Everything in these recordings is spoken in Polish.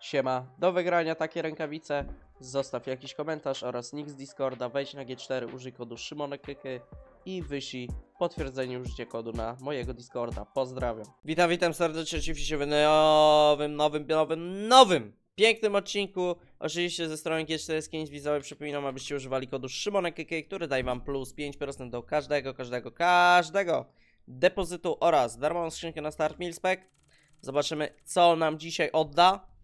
Siema, do wygrania takie rękawice zostaw jakiś komentarz oraz nick z Discorda, wejdź na G4, użyj kodu SzymonekKyky i wyślij potwierdzenie użycia kodu na mojego Discorda. Pozdrawiam. Witam, witam serdecznie oczywiście w nowym, nowym, nowym, nowym, pięknym odcinku. Oczywiście ze strony G4 Skins widzowie przypominam, abyście używali kodu SzymonekKyky, który daje wam plus 5% do każdego, każdego, każdego depozytu oraz darmową skrzynkę na start Milspec. Zobaczymy, co nam dzisiaj odda.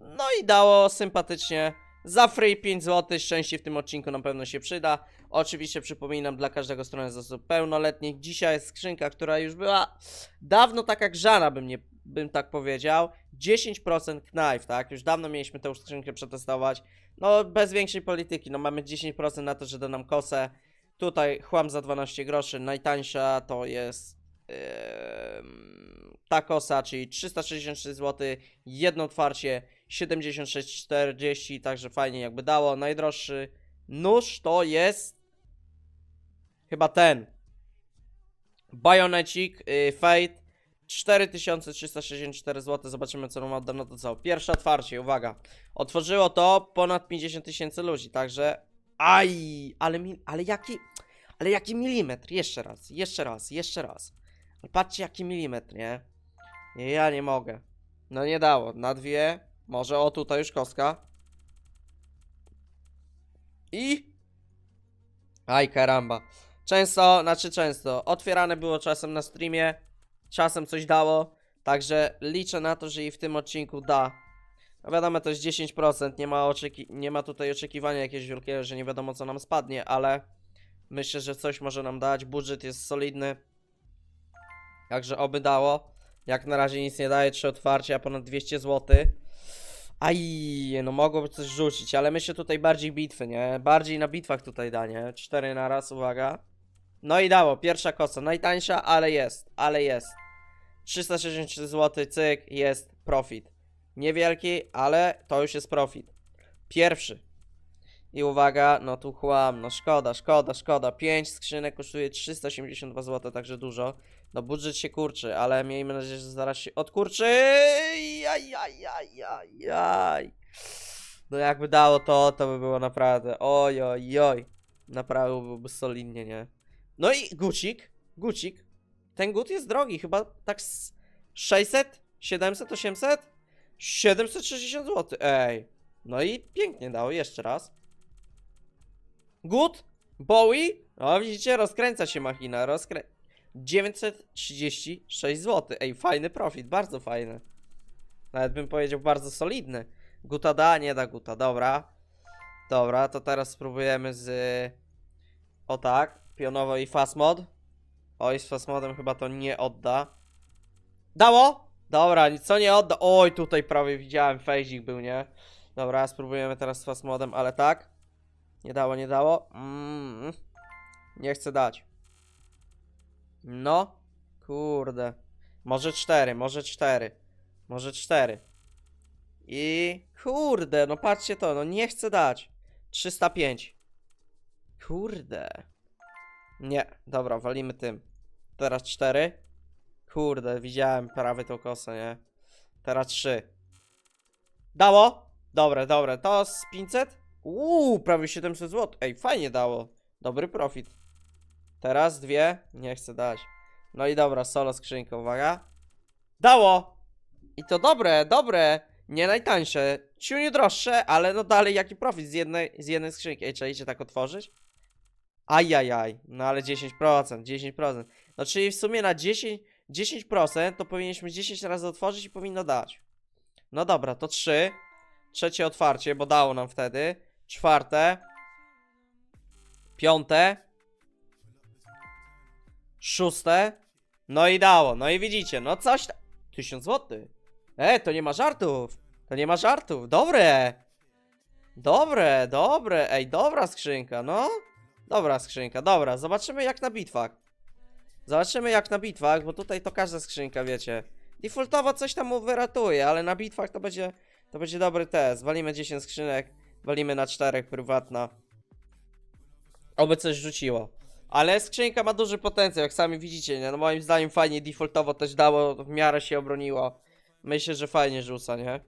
No i dało sympatycznie. Za free 5 zł. Szczęście w tym odcinku na pewno się przyda. Oczywiście przypominam dla każdego strony z osób pełnoletnich. Dzisiaj jest skrzynka, która już była dawno taka grzana, bym, nie, bym tak powiedział. 10% knife, tak? Już dawno mieliśmy tę skrzynkę przetestować. No, bez większej polityki. No, mamy 10% na to, że da nam kosę. Tutaj chłam za 12 groszy. Najtańsza to jest. em, ta kosa, czyli 363 zł, jedno otwarcie 76,40, także fajnie jakby dało. Najdroższy nóż to jest chyba ten. Bajonecik y, Fate 4364 zł. Zobaczymy co nam odda. No to co? Pierwsze otwarcie, uwaga. Otworzyło to ponad 50 tysięcy ludzi, także aj, ale mi, ale jaki ale jaki milimetr? Jeszcze raz, jeszcze raz, jeszcze raz. Patrzcie jaki milimetr? Nie, ja nie mogę. No nie dało. Na dwie. Może o tutaj już kostka. I. Aj karamba. Często, znaczy często. Otwierane było czasem na streamie. Czasem coś dało. Także liczę na to, że i w tym odcinku da. No wiadomo, to jest 10%. Nie ma, oczeki nie ma tutaj oczekiwania jakiegoś wielkiego, że nie wiadomo co nam spadnie, ale myślę, że coś może nam dać. Budżet jest solidny. Także oby dało. Jak na razie nic nie daje, trzy otwarcia, ponad 200 zł. Aj, no mogłoby coś rzucić, ale myślę tutaj bardziej bitwy, nie? Bardziej na bitwach tutaj da, nie? Cztery na raz, uwaga. No i dało, pierwsza kosa, najtańsza, ale jest, ale jest. 363 zł, cyk, jest profit. Niewielki, ale to już jest profit. Pierwszy. I uwaga, no tu chłam, no szkoda, szkoda, szkoda. 5 skrzynek kosztuje 382 zł, także dużo. No budżet się kurczy, ale miejmy nadzieję, że zaraz się odkurczy. Jaj, jaj, jaj, jaj. No jakby dało to, to by było naprawdę. Oj, oj, oj. Naprawdę byłoby solidnie, nie? No i gucik, gucik. Ten gut jest drogi, chyba tak z 600, 700, 800? 760 zł, ej. No i pięknie dało, jeszcze raz. Gut, Bowie. O, widzicie, rozkręca się machina, rozkrę... 936 zł. Ej, fajny profit, bardzo fajny. Nawet bym powiedział bardzo solidny. Guta da, nie da guta, dobra. Dobra, to teraz spróbujemy z... O tak, pionowo i fast mod. Oj, z fast modem chyba to nie odda. Dało? Dobra, co nie odda. Oj, tutaj prawie widziałem, fejzik był, nie? Dobra, spróbujemy teraz z fast modem, ale tak. Nie dało, nie dało. Mm, nie chcę dać. No, kurde. Może cztery, może cztery. Może cztery. I kurde, no patrzcie to, no nie chcę dać. 305. Kurde. Nie, dobra, walimy tym. Teraz cztery. Kurde, widziałem prawie tą kosę, nie? Teraz trzy. Dało? Dobre, dobre. To z 500? Uuu, prawie 700 zł. Ej, fajnie dało. Dobry profit. Teraz dwie. Nie chcę dać. No i dobra, solo skrzynka, uwaga. Dało! I to dobre, dobre. Nie najtańsze. Ciuniu droższe, ale no dalej jaki profit z jednej, z jednej skrzynki. Ej, trzeba tak otworzyć? Ajajaj. No ale 10%, 10%. No czyli w sumie na 10, 10% to powinniśmy 10 razy otworzyć i powinno dać. No dobra, to 3. Trzecie otwarcie, bo dało nam wtedy. Czwarte. Piąte. Szóste. No i dało. No i widzicie, no coś tam. 1000 zł. E, to nie ma żartów. To nie ma żartów. Dobre. Dobre, dobre. Ej, dobra skrzynka, no. Dobra skrzynka, dobra. Zobaczymy jak na bitwach. Zobaczymy jak na bitwach, bo tutaj to każda skrzynka, wiecie. Defaultowo coś tam mu wyratuje, ale na bitwach to będzie, to będzie dobry test. Walimy 10 skrzynek, walimy na 4 prywatna. Oby coś rzuciło. Ale skrzynka ma duży potencjał, jak sami widzicie, nie? No moim zdaniem fajnie defaultowo też dało, w miarę się obroniło. Myślę, że fajnie rzuca, nie?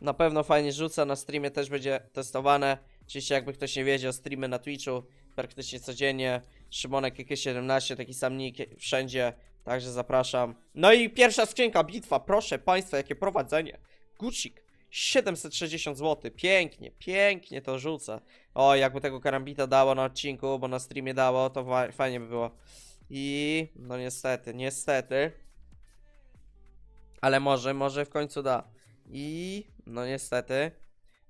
Na pewno fajnie rzuca, na streamie też będzie testowane. Oczywiście jakby ktoś nie wiedział, streamy na Twitchu praktycznie codziennie. Szymonek jakieś 17, taki sam nick wszędzie, także zapraszam. No i pierwsza skrzynka, bitwa, proszę państwa, jakie prowadzenie. Gucik, 760 zł, pięknie, pięknie to rzuca. O, jakby tego karambita dało na odcinku, bo na streamie dało, to fa- fajnie by było. I no niestety, niestety. Ale może, może w końcu da. I no niestety.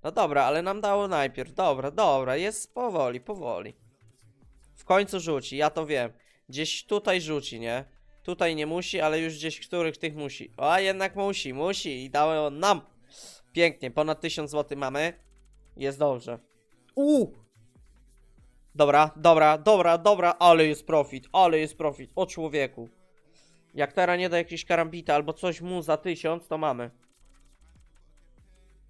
No dobra, ale nam dało najpierw. Dobra, dobra, jest powoli, powoli. W końcu rzuci, ja to wiem. Gdzieś tutaj rzuci, nie? Tutaj nie musi, ale już gdzieś których tych musi. A jednak musi, musi i dało nam. Pięknie, ponad 1000 zł mamy. Jest dobrze. Uuu! Dobra, dobra, dobra, dobra, ale jest profit, ale jest profit. O człowieku. Jak teraz nie da jakiś karambita albo coś mu za 1000, to mamy.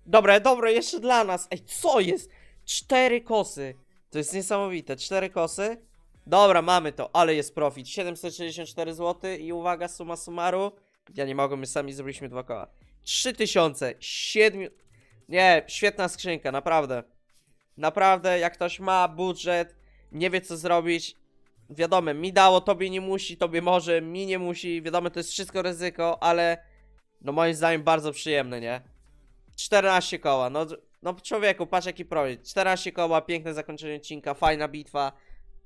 Dobre, dobre, jeszcze dla nas. Ej, co jest? Cztery kosy. To jest niesamowite. Cztery kosy. Dobra, mamy to, ale jest profit. 764 zł i uwaga, suma summaru. Ja nie mogę, my sami zrobiliśmy dwa koła. 3000, 7. Nie, świetna skrzynka, naprawdę. Naprawdę, jak ktoś ma budżet, nie wie co zrobić. Wiadomo, mi dało, tobie nie musi, tobie może, mi nie musi. Wiadomo, to jest wszystko ryzyko, ale no moim zdaniem bardzo przyjemne, nie? 14 koła, no, no człowieku, patrz jaki projekt. 14 koła, piękne zakończenie odcinka, fajna bitwa.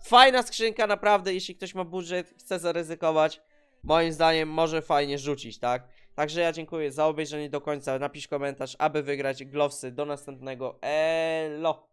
Fajna skrzynka, naprawdę, jeśli ktoś ma budżet, chce zaryzykować, moim zdaniem może fajnie rzucić, tak? Także ja dziękuję za obejrzenie do końca, napisz komentarz, aby wygrać glowsy do następnego, elo!